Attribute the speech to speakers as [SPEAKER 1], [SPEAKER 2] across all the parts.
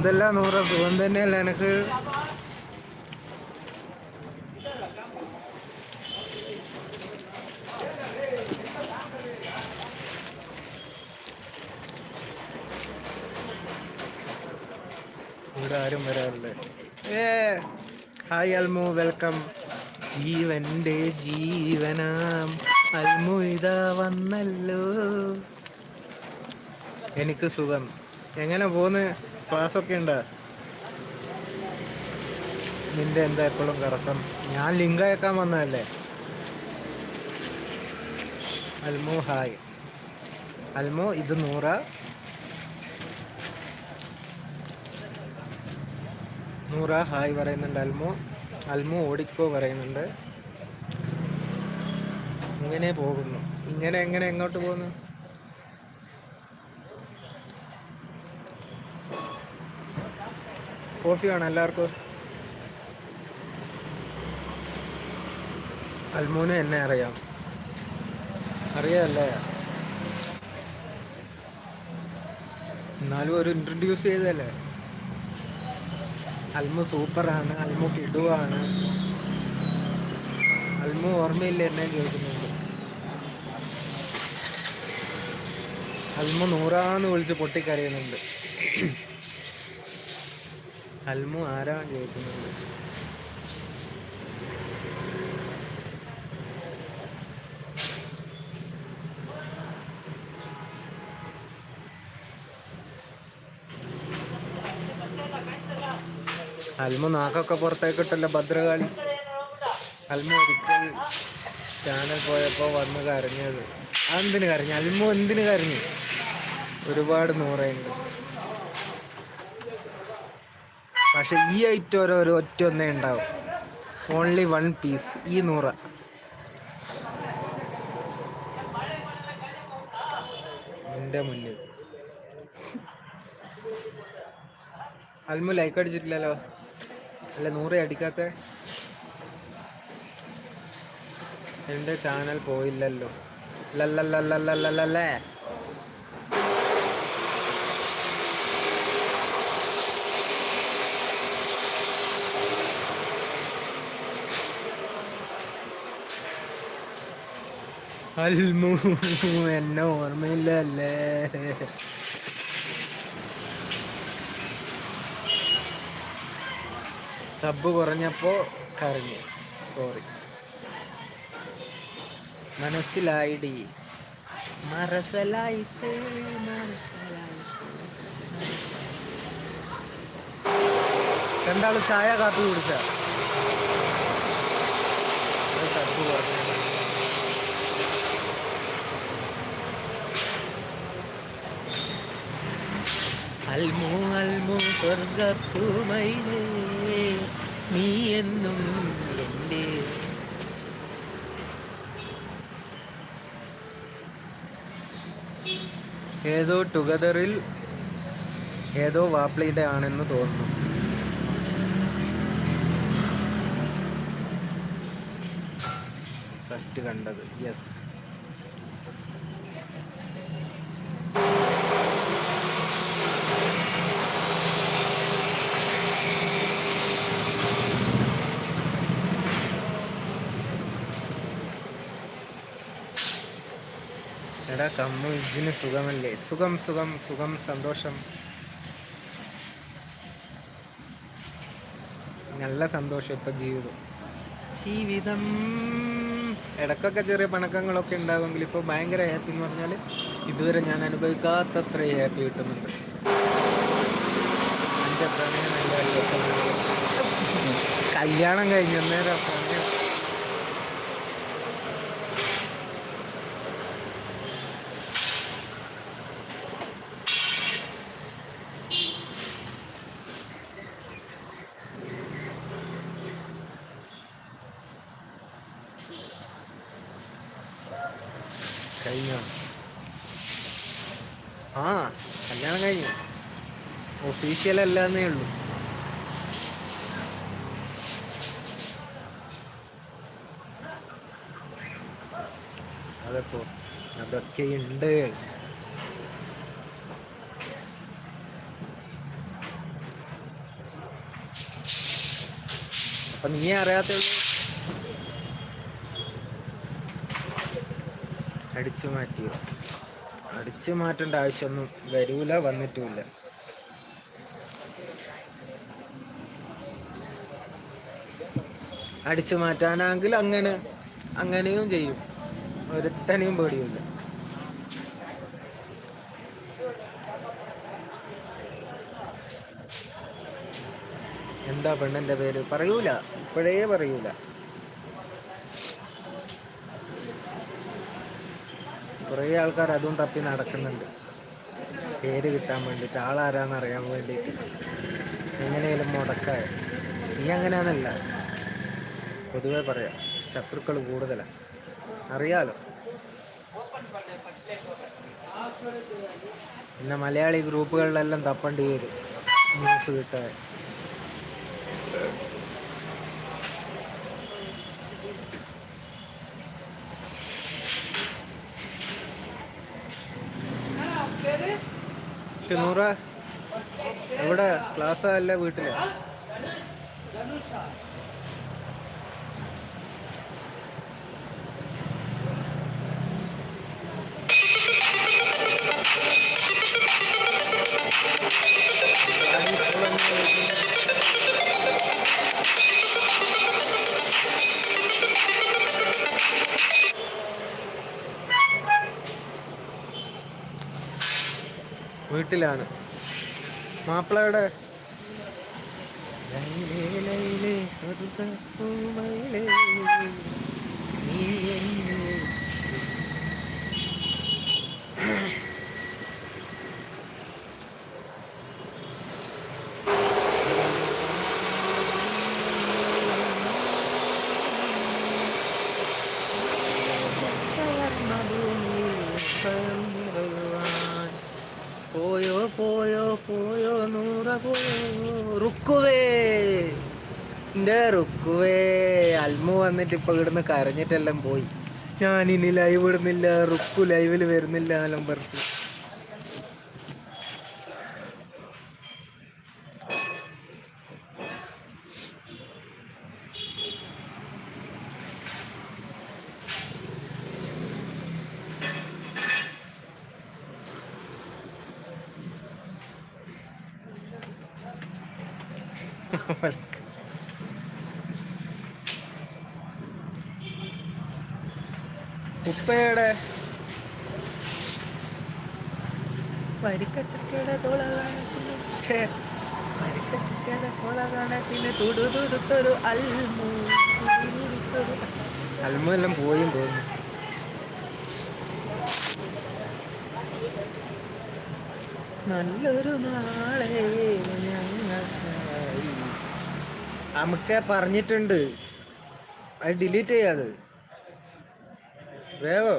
[SPEAKER 1] എന്തല്ല നൂറ? സുഖം തന്നെയല്ല എനക്ക് ഇവിടെ ആരും വരാറില്ലേ? ഏ ഹായ് അൽമു വെൽക്കം. ജീവന്റെ ജീവനാം അൽമു ഇതാ വന്നല്ലോ. എനിക്ക് സുഖം. എങ്ങനെ പോന്ന്? ക്ലാസ്സൊക്കെ ഉണ്ട്. നിന്റെ എന്താ എപ്പോഴും കറക്കം? ഞാൻ ലിങ്ക് അയക്കാൻ വന്നതല്ലേ? അൽമോ ഹായ്. അൽമോ ഇത് നൂറ. നൂറ ഹായ് പറയുന്നുണ്ട് അൽമോ. അൽമോ ഓടിക്കോ പറയുന്നുണ്ട്. ഇങ്ങനെ പോകുന്നു. ഇങ്ങനെ എങ്ങനെ എങ്ങോട്ട് പോകുന്നു? കോഫി വേണം എല്ലാവർക്കും. അൽമൂന് എന്നെ അറിയാം. അറിയാമല്ലേ എന്നാലും ഒരു ഇൻട്രൊഡ്യൂസ് ചെയ്തല്ലേ അൽമു സൂപ്പറാണ് അൽമു കിടുവാണ്. അൽമു ഓർമ്മയില്ല എന്നെ ചോദിക്കുന്നുണ്ട് അൽമു നൂറാന്ന് വിളിച്ച് പൊട്ടിക്കരയുന്നുണ്ട്. അൽമു ആരാ കേൾക്കുന്നുണ്ട്. അൽമു നാക്കൊക്കെ പുറത്തേക്ക് പുറത്തേക്കിട്ടല്ലോ ഭദ്രകാളി. അൽമു ഒരിക്കൽ ചാനൽ പോയപ്പോൾ വന്ന് കരഞ്ഞത്. അതെന്തിന് കരഞ്ഞു? അൽമു എന്തിനു കരഞ്ഞു? ഒരുപാട് നൂറുണ്ട്. പക്ഷെ ഈ ഐറ്റം ഓരോ ഒരു ഒറ്റ ഒന്നേ ഉണ്ടാവും. ഓൺലി വൺ പീസ് ഈ നൂറ. എന്റെ മുന്നിൽ. അൽമു ലൈക്ക് അടിച്ചിട്ടില്ലല്ലോ. അല്ല നൂറ് അടിക്കാത്ത. എന്റെ ചാനൽ പോയില്ലല്ലോ. ലല്ലല്ലല്ലല്ലല്ലേ അൽമു എന്നെ ഓർമ്മയില്ലല്ലേ സബ് കുറഞ്ഞപ്പോൾ കരഞ്ഞു. സോറി മനസ്സിലായിടി. മറസലായിട്ട് രണ്ടാൾ ചായ കാപ്പി കുടിച്ച? കുറഞ്ഞ. അൽമു അൽമു സ്വർഗപ്പൂമയിലേ നീ എന്നും എന്റെ. ഏതോ ടുഗദറിൽ ഏതോ വാപ്ലിയുടെ ആണെന്ന് തോന്നുന്നു. ഫസ്റ്റ് കണ്ടത് യെസ്. എടാ കമ്മു ഇജിന് സുഖമല്ലേ? സുഖം സുഖം സുഖം സന്തോഷം. നല്ല സന്തോഷം ഇപ്പൊ ജീവിതം. ജീവിതം. ഇടക്കൊക്കെ ചെറിയ പണക്കങ്ങളൊക്കെ ഉണ്ടാകുമെങ്കിൽ ഇപ്പോൾ ഭയങ്കര ഹാപ്പി എന്ന് പറഞ്ഞാൽ ഇതുവരെ ഞാൻ അനുഭവിക്കാത്തത്ര ഹാപ്പി കിട്ടുന്നുണ്ട്. എന്റെ പ്രണയം. കല്യാണം കഴിഞ്ഞ നേരം പ്രണയം കഴിഞ്ഞോ? ആ കല്യാണം കഴിഞ്ഞു. ഒഫീഷ്യൽ അല്ലാന്നേ ഉള്ളൂ. അതെപ്പോ? അതൊക്കെ ഉണ്ട് അപ്പൊ നീ അറിയാത്തുള്ളൂ അടിച്ചു മാറ്റിയോ? അടിച്ചു മാറ്റേണ്ട ആവശ്യമൊന്നും വരൂല വന്നിട്ടുമില്ല. അടിച്ചു മാറ്റാനാണെങ്കിൽ അങ്ങനെ അങ്ങനെയും ചെയ്യും. ഒരുത്തനെയും പേടിയില്ല. എന്താ പെണ്ണന്റെ പേര്? പറയൂല. ഇപ്പോഴേ പറയൂല. കുറേ ആൾക്കാർ അതും തപ്പി നടക്കുന്നുണ്ട്. പേര് കിട്ടാൻ വേണ്ടിയിട്ട് ആളാരാന്ന് അറിയാൻ വേണ്ടിയിട്ട് എങ്ങനെയാലും മുടക്കായ. നീ അങ്ങനെയാന്നല്ല. പൊതുവെ പറയാം ശത്രുക്കൾ കൂടുതലാണ് അറിയാലോ. പിന്നെ മലയാളി ഗ്രൂപ്പുകളിലെല്ലാം തപ്പേണ്ടി വരും. ന്യൂസ് കിട്ടാൻ. നൂറ എവിടെ? ക്ലാസ് അല്ല വീട്ടിൽ? വീട്ടിലാണ്. മാപ്പിളയുടെ നീ എന്നെ കവർന്ന ഭൂമിയിൽ സ്വയം നിറയുവാൻ. പോയോ പോയോ പോയോ നൂറ പോയോ റുക്കുവേ എന്റെ റുക്കുവേ അൽമു ഇപ്പൊ ഇവിടുന്ന് കരഞ്ഞിട്ടെല്ലാം പോയി. ഞാൻ ഇനി ലൈവ് ഇടുന്നില്ല റുക്കു ലൈവിൽ വരുന്നില്ല എന്നെല്ലാം പറഞ്ഞു എല്ലാം പോയി തോന്നുന്നു. നല്ലൊരു നാളെ നമുക്ക് പറഞ്ഞിട്ടുണ്ട്. അത് ഡിലീറ്റ് ചെയ്യാത് വേഗോ.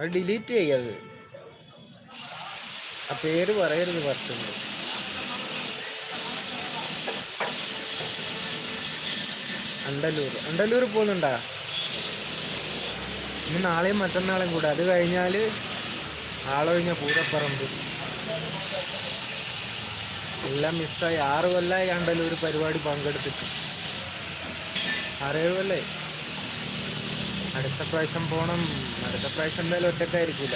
[SPEAKER 1] അത് ഡിലീറ്റ് ചെയ്യാത് ആ പേര് പറയരുത് പറഞ്ഞിട്ടുണ്ട് അണ്ടല്ലൂർ അണ്ടല്ലൂർ പോകുന്നുണ്ടാ? ഇനി നാളെയും മറ്റന്നാളെയും കൂടെ. അത് കഴിഞ്ഞാൽ ആളൊഴിഞ്ഞ പൂരപ്പറമ്പ്. എല്ലാം മിസ്സായി ആറ് കൊല്ലമായി അണ്ടല്ലൂർ പരിപാടി പങ്കെടുത്തിട്ട്. ആറേഴ് കൊല്ലായി അടുത്ത പ്രാവശ്യം പോണം. അടുത്ത പ്രാവശ്യം എന്തായാലും ഒറ്റക്കായിരിക്കൂല.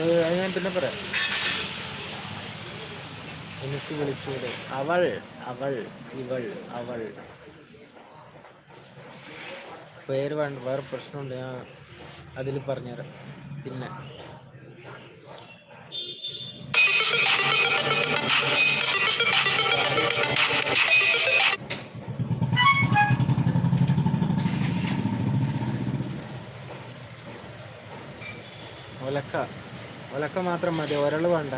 [SPEAKER 1] അത് ഞാൻ പിന്നെ പറയാം. എനിക്ക് വിളിച്ചൂടെ. അവൾ അവൾ ഇവൾ അവൾ. പേര് വേണ്ട വേറെ പ്രശ്നമുണ്ട് ഞാൻ അതിൽ പറഞ്ഞുതരാം. പിന്നെ. ഒലക്ക വിളക്ക് മാത്രം മതി ഒരൾ വേണ്ട.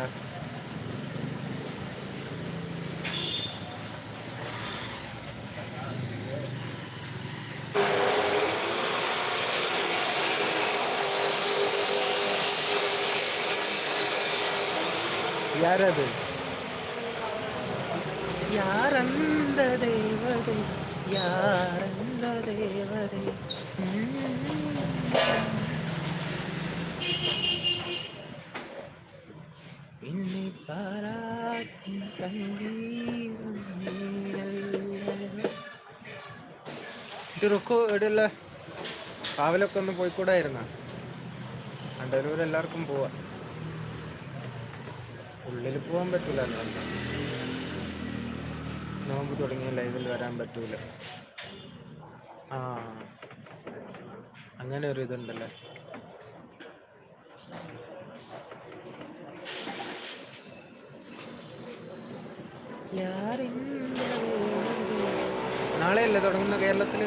[SPEAKER 1] யாரது யார் அந்த தேவதை யார் அந்த தேவதை പാരാട്ടും സംഗീതം റുക്കു എവിടെയുള്ള? രാവിലൊക്കെ ഒന്ന് പോയിക്കൂടായിരുന്ന? കണ്ടലൂർ എല്ലാവർക്കും പോവാ. ഉള്ളിൽ പോകാൻ പറ്റില്ല നോമ്പ് തുടങ്ങിയ ലൈവിൽ വരാൻ പറ്റൂല. ആ അങ്ങനെ ഒരു ഇതുണ്ടല്ലേ? നാളെയല്ലേ തുടങ്ങുന്ന കേരളത്തിൽ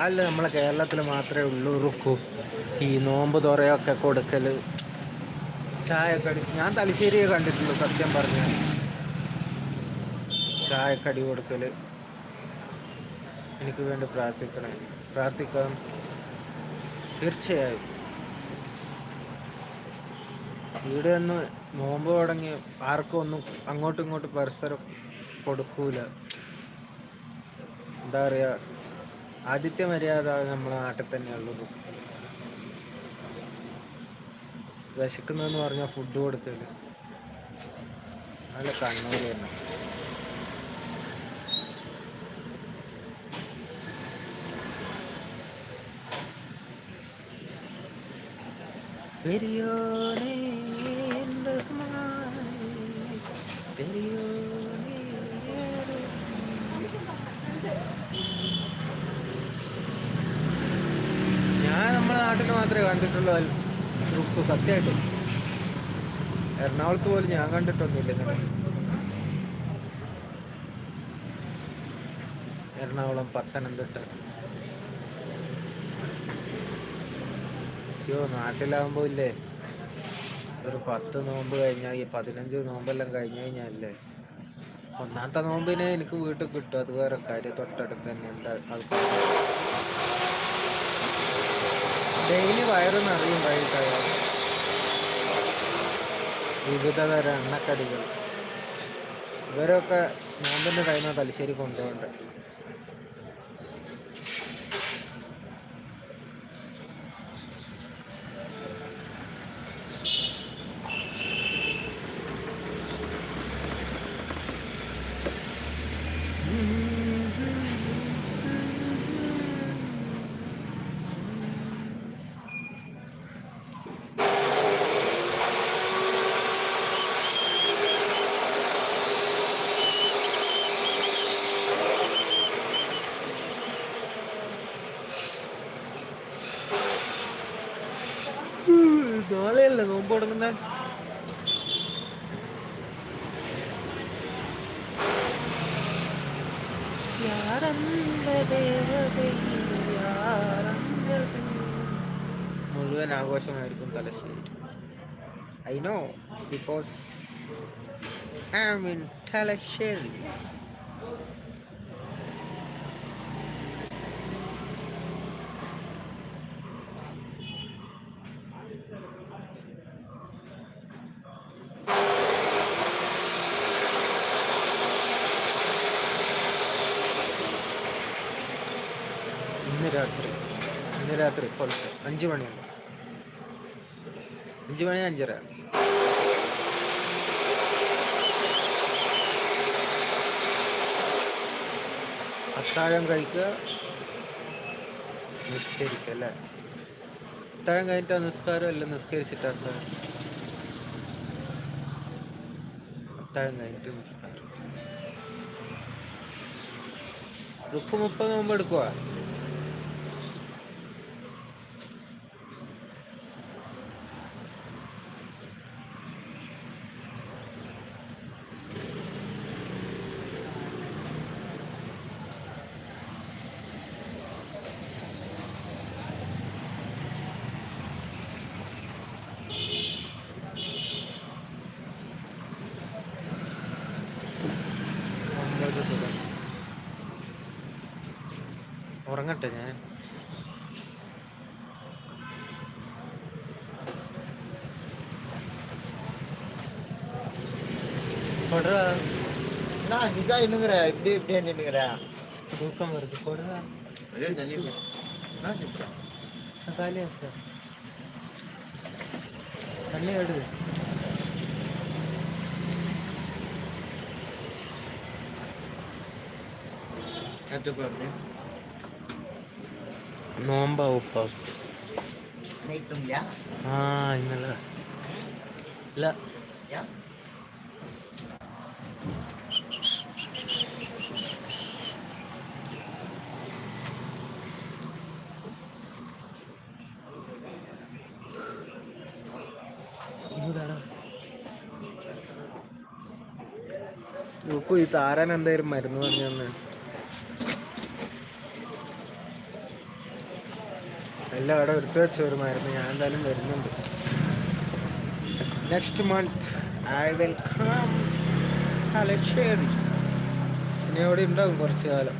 [SPEAKER 1] അല്ല നമ്മളെ കേരളത്തിൽ മാത്രമേ ഉള്ളൂ റുക്കു. ഈ നോമ്പ് തുറയൊക്കെ കൊടുക്കൽ ചായക്കടി ഞാൻ തലശ്ശേരിയെ കണ്ടിട്ടുള്ളൂ സത്യം പറഞ്ഞ. ചായക്കടി കൊടുക്കൽ എനിക്ക് വേണ്ടി പ്രാർത്ഥിക്കണേ. പ്രാർത്ഥിക്കാം. തീർച്ചയായും. ഇവിടെ ഒന്ന് നോമ്പ് തുടങ്ങി ആർക്കും ഒന്നും അങ്ങോട്ടും ഇങ്ങോട്ടും പരസ്പരം കൊടുക്കൂല. എന്താ പറയാ ആദ്യത്തെ മര്യാദ നമ്മളെ നാട്ടിൽ തന്നെയുള്ളത് വിശക്കുന്നതെന്ന് പറഞ്ഞാൽ ഫുഡ് കൊടുക്കൽ. നല്ല കണ്ണൂര് തന്നെ. പെരിയോനെ ഞാൻ നമ്മുടെ നാട്ടിൽ മാത്രമേ കണ്ടിട്ടുള്ളൂ സത്യമായിട്ട്. എറണാകുളത്ത് പോലും ഞാൻ കണ്ടിട്ടൊന്നുമില്ല ഇങ്ങനെ. എറണാകുളം പത്തനംതിട്ട. അയ്യോ നാട്ടിലാവുമ്പോ ഇല്ലേ? ഒരു പത്ത് നോമ്പ് കഴിഞ്ഞാൽ ഈ പതിനഞ്ച് നോമ്പെല്ലാം കഴിഞ്ഞു കഴിഞ്ഞാലേ ഒന്നാമത്തെ നോമ്പിനെ എനിക്ക് വീട്ടിൽ കിട്ടും. അത് വേറെ കാര്യം. തൊട്ടടുത്ത് തന്നെ ഉണ്ട് ആൾക്കാർ ഡെയിലി വയറ് നിറയും വിവിധ തരം എണ്ണക്കടികൾ. ഇവരൊക്കെ നോമ്പിന്റെ ടൈമാണ് തലശ്ശേരി കൊണ്ടുപോകേണ്ടത് നാളെയല്ലേ നോമ്പ് തുടങ്ങുന്നത് മുഴുവൻ ആഘോഷമായിരിക്കും Thalassery. I know because I mean Thalassery. രാത്രി പുലർച്ചെ അഞ്ച് മണിയുണ്ട്. അഞ്ച് മണി അഞ്ചര. അത്താഴം കഴിക്കുക. നിസ്കരിക്കുക അല്ലേ? അത്താഴം കഴിഞ്ഞിട്ട് നിസ്കാരം? അല്ല നിസ്കരിച്ചിട്ട് അത്താഴം? കഴിഞ്ഞിട്ട് നിസ്കാരം. റുക്ക് മുപ്പത് മുമ്പ് എടുക്കുക கொடரா
[SPEAKER 2] நான் நிஜா என்னங்கிற இப்படி இப்படி நின்னுங்கிற
[SPEAKER 1] தூக்கம் வருது கொடரா
[SPEAKER 2] அதே தண்ணி நான் செஞ்சேன்
[SPEAKER 1] காலியா சார் தண்ணி வருது
[SPEAKER 2] நேற்றுக்கு வருது
[SPEAKER 1] നോമ്പാ ഉപ്പ
[SPEAKER 2] நைட்டும் இல்லையா
[SPEAKER 1] ആ ഇന്നലെ ഇല്ല നോക്കൂ ഈ താരാൻ എന്തായാലും മരുന്ന് പറഞ്ഞു തന്നെ. എല്ലാം അവിടെ എടുത്തു വെച്ച ഒരു മരുന്ന്. ഞാൻ എന്തായാലും വരുന്നുണ്ട്. Next month I welcome Thalassery. ഇനി അവിടെ ഉണ്ടാവും കുറച്ച് കാലം.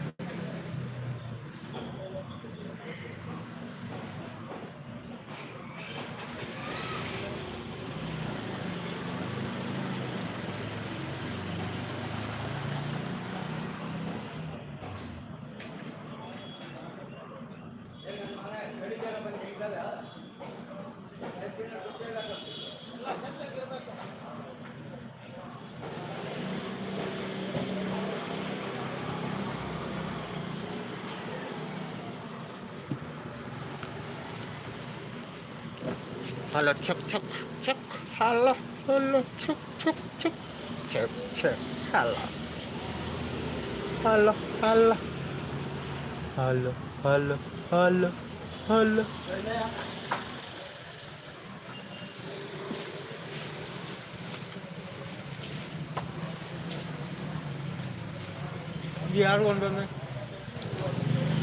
[SPEAKER 1] 할로 척척척 할로 할로 척척척 척척
[SPEAKER 2] 할로. 할로 할로. 할로 할로
[SPEAKER 1] 할로. Öyle. Öyle ya. Diğer
[SPEAKER 2] göndermek.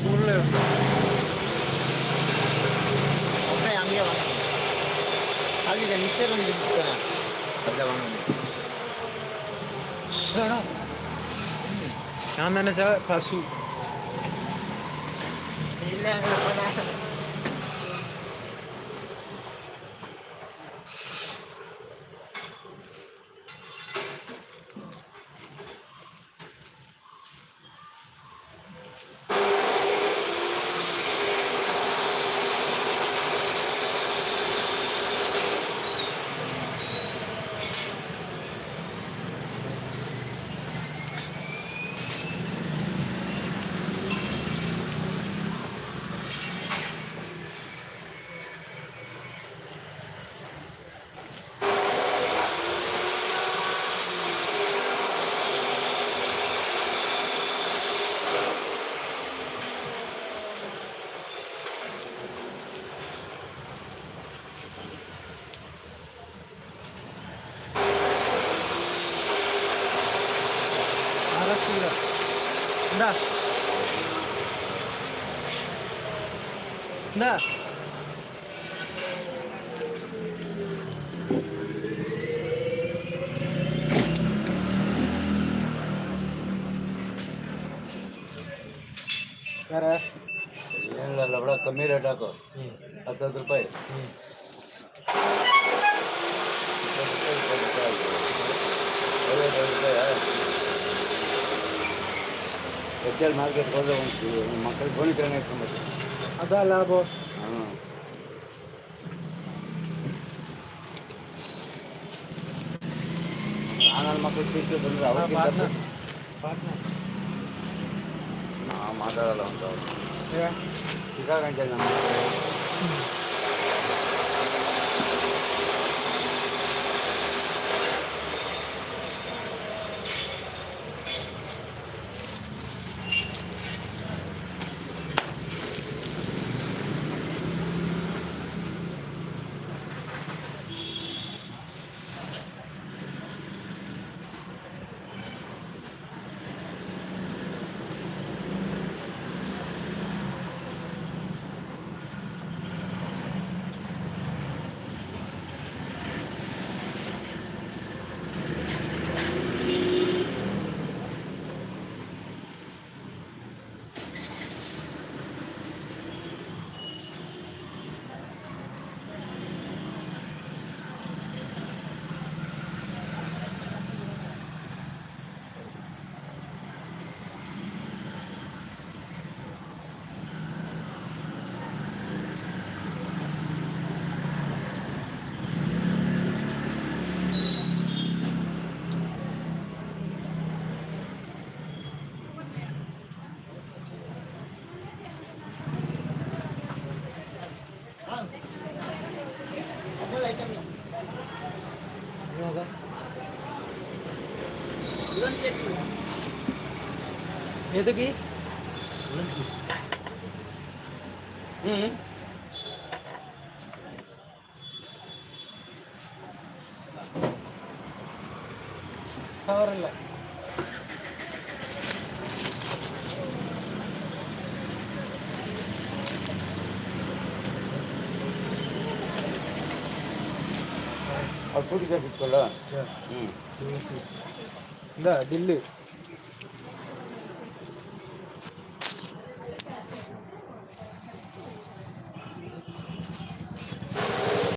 [SPEAKER 1] Buraya. Oraya angiye bak.
[SPEAKER 3] Ali de niçer önce bir
[SPEAKER 1] tane.
[SPEAKER 3] Hadi bana. Sana.
[SPEAKER 1] Yanlarına
[SPEAKER 3] pasu. İlla. સમીરે ઠાકોર હસદ રૂપાઈ ಎಚ್ಚಲ್ ಮಾರ್ಕೆಟ್ ಹೋದ್ರೆ ಒಂದು ಮಕ್ಕಳು ಗೋಣಿಕರಣ ಇಟ್ಕೊಂಡ್ಬೇಕು
[SPEAKER 1] ಅದಾ ಲಾಭ
[SPEAKER 3] ಹಾಂ ನಾನು ಮಕ್ಕಳು ಸಿಟ್ಟು ಬಂದ್ರೆ ಅವ್ರ
[SPEAKER 1] ಮಾತಾಡಲ್ಲ ಅಂತ
[SPEAKER 3] ಅವ್ರು Diba? Ikaw lang dyan lang.
[SPEAKER 1] ये तो ఎందుకు కవర్లో
[SPEAKER 3] और पूरी कर
[SPEAKER 1] हम्म இந்த டில்லு